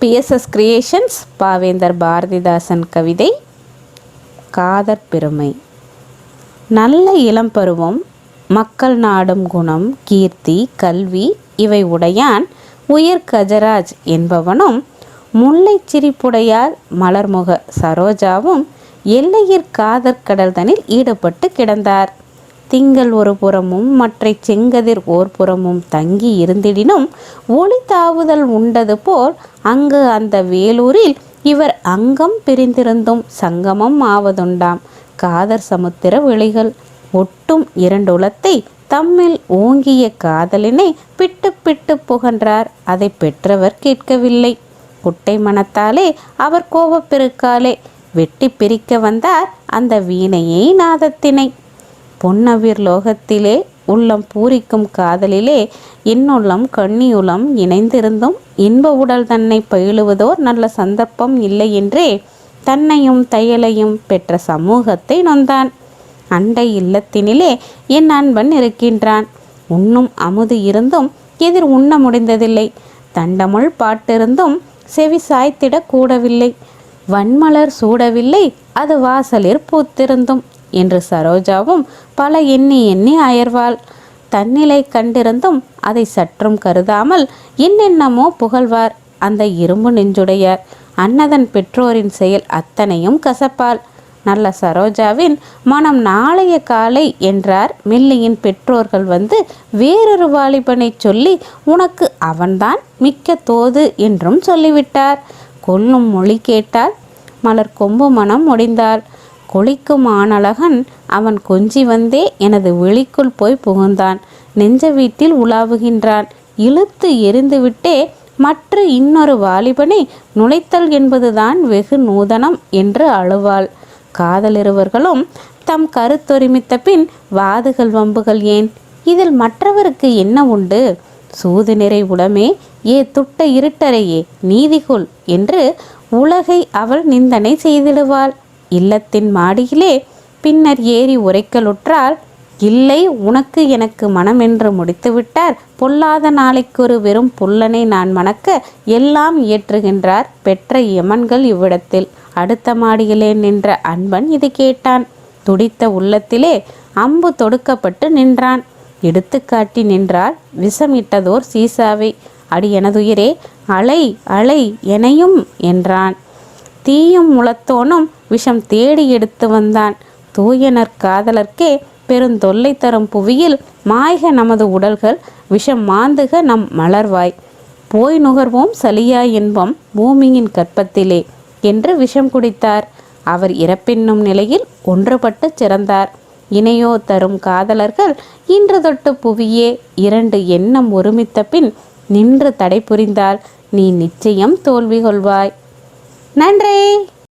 BSS creations பாவேந்தர் பாரதிதாசன் கவிதை காதற் பெருமை நல்ல இளம்பருவம் மக்கள் நாடும் குணம் கீர்த்தி கல்வி இவை உடையான் உயர் கஜராஜ் என்பவனும் முல்லை சிரிப்புடையார் மலர்முக சரோஜாவும் எல்லையிற் காதற்கடல்தனில் ஈடுபட்டு கிடந்தார். திங்கள் ஒரு புறமும் மற்றை செங்கதிர் ஓர் புறமும் தங்கி இருந்திடினும் ஒளி தாவுதல் உண்டது போல் அங்கு அந்த வேலூரில் இவர் அங்கம் பிரிந்திருந்தும் சங்கமம் ஆவதுண்டாம். காதர் சமுத்திர வெளிகள் ஒட்டும் இரண்டுலத்தை தம்மில் ஓங்கிய காதலினை பிட்டு பிட்டு புகன்றார். அதை பெற்றவர் கேட்கவில்லை. குட்டை மனத்தாலே அவர் கோபப்பெருக்காலே வெட்டி பிரிக்க வந்தார் அந்த வீணையை நாதத்தினை. பொன்னவிர் லோகத்திலே உள்ளம் பூரிக்கும் காதலிலே இன்னுள்ளம் கண்ணியுளம் இணைந்திருந்தும் இன்ப உடல் தன்னை பயிலுவதோர் நல்ல சந்தர்ப்பம் இல்லை என்றே தன்னையும் தையலையும் பெற்ற சமூகத்தை நொந்தான். அண்டை இல்லத்தினிலே என் அன்பன் இருக்கின்றான். உண்ணும் அமுது இருந்தும் எதிர் உண்ண முடிந்ததில்லை. தண்டமுள் பாட்டிருந்தும் செவி சாய்த்திடக் கூடவில்லை. வன்மலர் சூடவில்லை அது வாசலிற் பூத்திருந்தும். என்று சரோஜாவும் பல எண்ணி எண்ணி அயர்வாள். தன்னிலை கண்டிருந்தும் அதை சற்றும் கருதாமல் என்னென்னமோ புகழ்வார் அந்த இரும்பு நெஞ்சுடையார் அன்னதன் பெற்றோரின் செயல் அத்தனையும் கசப்பால் நல்ல சரோஜாவின் மனம் நாளைய காலை என்றார். மில்லியின் பெற்றோர்கள் வந்து வேறொரு வாலிபனை சொல்லி உனக்கு அவன்தான் மிக்க தோது என்றும் சொல்லிவிட்டார். கொல்லும் மொழி கேட்டால் மலர் கொம்பு மனம் முடிந்தாள். கொளிக்கும் ஆணழகன் அவன் கொஞ்சி வந்தே எனது விழிக்குள் போய் புகுந்தான். நெஞ்ச வீட்டில் உலாவுகின்றான். இழுத்து எரிந்துவிட்டே மற்ற இன்னொரு வாலிபனை நுழைத்தல் என்பதுதான் வெகு நூதனம் என்று அழுவாள். காதலிருவர்களும் தம் கருத்தொருமித்த பின் வாதுகள் வம்புகள் ஏன்? இதில் மற்றவருக்கு என்ன உண்டு? சூது நிறை உடமே ஏ துட்ட இருட்டறையே நீதிகுல் என்று உலகை அவள் நிந்தனை செய்திடுவாள். இல்லத்தின் மாடியிலே பின்னர் ஏறி உரைக்கலுற்றால் இல்லை உனக்கு எனக்கு மனமென்று முடித்துவிட்டார். பொல்லாத நாளைக்கொரு வெறும் புல்லனை நான் மணக்க எல்லாம் இயற்றுகின்றார் பெற்ற யமன்கள் இவ்விடத்தில். அடுத்த மாடியிலே நின்ற அன்பன் இது கேட்டான். துடித்த உள்ளத்திலே அம்பு தொடுக்கப்பட்டு நின்றான். எடுத்துக்காட்டி நின்றார் விஷமிட்டதோர் சீசாவை. அடி எனதுயிரே அலை அலை எனையும் என்றான். தீயும் முளத்தோனும் விஷம் தேடி எடுத்து வந்தான். தூயனர் காதலர்க்கே பெருந்தொல்லை தரும் புவியில் மாய்க நமது உடல்கள் விஷம் மாந்துக நம் மலர்வாய். போய் நுகர்வோம் சலியா இன்பம் பூமியின் கற்பத்திலே என்று விஷம் குடித்தார். அவர் இறப்பென்னும் நிலையில் ஒன்றுபட்டு சிறந்தார். இணையோ தரும் காதலர்கள் இன்று தொட்டு புவியே இரண்டு எண்ணம் ஒருமித்த பின் நின்று தடை புரிந்தால் நீ நிச்சயம் தோல்வி கொள்வாய். நன்றி!